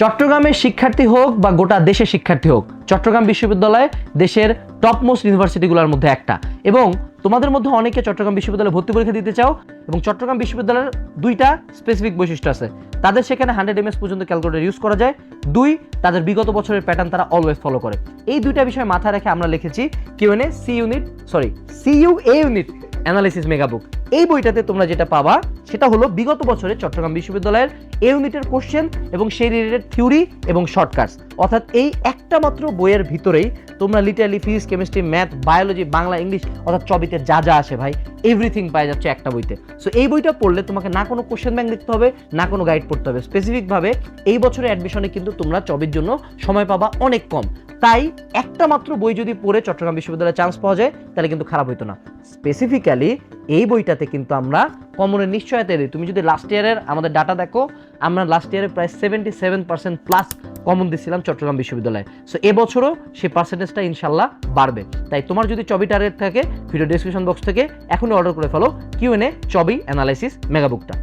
চট্টগ্রামের শিক্ষার্থী হোক বা গোটা দেশের শিক্ষার্থী হোক, চট্টগ্রাম বিশ্ববিদ্যালয় দেশের টপ মোস্ট ইউনিভার্সিটিগুলোর মধ্যে একটা। এবং তোমাদের মধ্যে অনেকে চট্টগ্রাম বিশ্ববিদ্যালয়ে ভর্তি পরীক্ষা দিতে চাও এবং চট্টগ্রাম বিশ্ববিদ্যালয়ের দুইটা স্পেসিফিক বৈশিষ্ট্য আছে। তাদের সেখানে হান্ড্রেড এমএস পর্যন্ত ক্যালকুলেটর ইউজ করা যায়। দুই, তাদের বিগত বছরের প্যাটার্ন তারা অলওয়েজ ফলো করে। এই দুইটা বিষয় মাথায় রেখে আমরা লিখেছি QNA C unit sorry CU A unit analysis megabook. এই বইটাতে তোমরা যেটা পাবা, সেটা হলো বিগত বছরে চট্টগ্রাম বিশ্ববিদ্যালয়ের এ ইউনিটের কোশ্চেন এবং সেই রিলেটেড থিওরি এবং শর্টকাটস অর্থাৎ এই একটা মাত্র বইয়ের ভিতরেই তোমরা literally physics chemistry math biology Bangla English অর্থাৎ চবিতে যা যা আসে ভাই এভরিথিং পাওয়া যাচ্ছে একটা বইতে। সো এই বইটা পড়লে তোমাকে না কোনো কোশ্চেন ব্যাংক লিখতে হবে, না কোনো গাইড পড়তে হবে। স্পেসিফিকভাবে এই বছরের অ্যাডমিশনে কিন্তু তোমরা চবির জন্য সময় পাবা অনেক কম। তাই একটা মাত্র বই যদি পড়ে চট্টগ্রাম বিশ্ববিদ্যালয়ে চান্স পাওয়া যায়, তাহলে কিন্তু খারাপ হইতো না। স্পেসিফিক্যালি এই বইটাতে কিন্তু আমরা কমনের নিশ্চয়তা দিই। তুমি যদি লাস্ট ইয়ারের আমাদের ডাটা দেখো, আমরা লাস্ট ইয়ারে প্রায় seventy seven percent plus common দিচ্ছিলাম চট্টগ্রাম বিশ্ববিদ্যালয়ে। সো এবছরও সেই পার্সেন্টেজটা ইনশাল্লাহ বাড়বে। তাই তোমার যদি চবি টার্গেট থাকে ভিডিও ডিসক্রিপশন বক্স থেকে এখনই অর্ডার করে ফেলো কিউ এনে চবি অ্যানালাইসিস মেগাবুকটা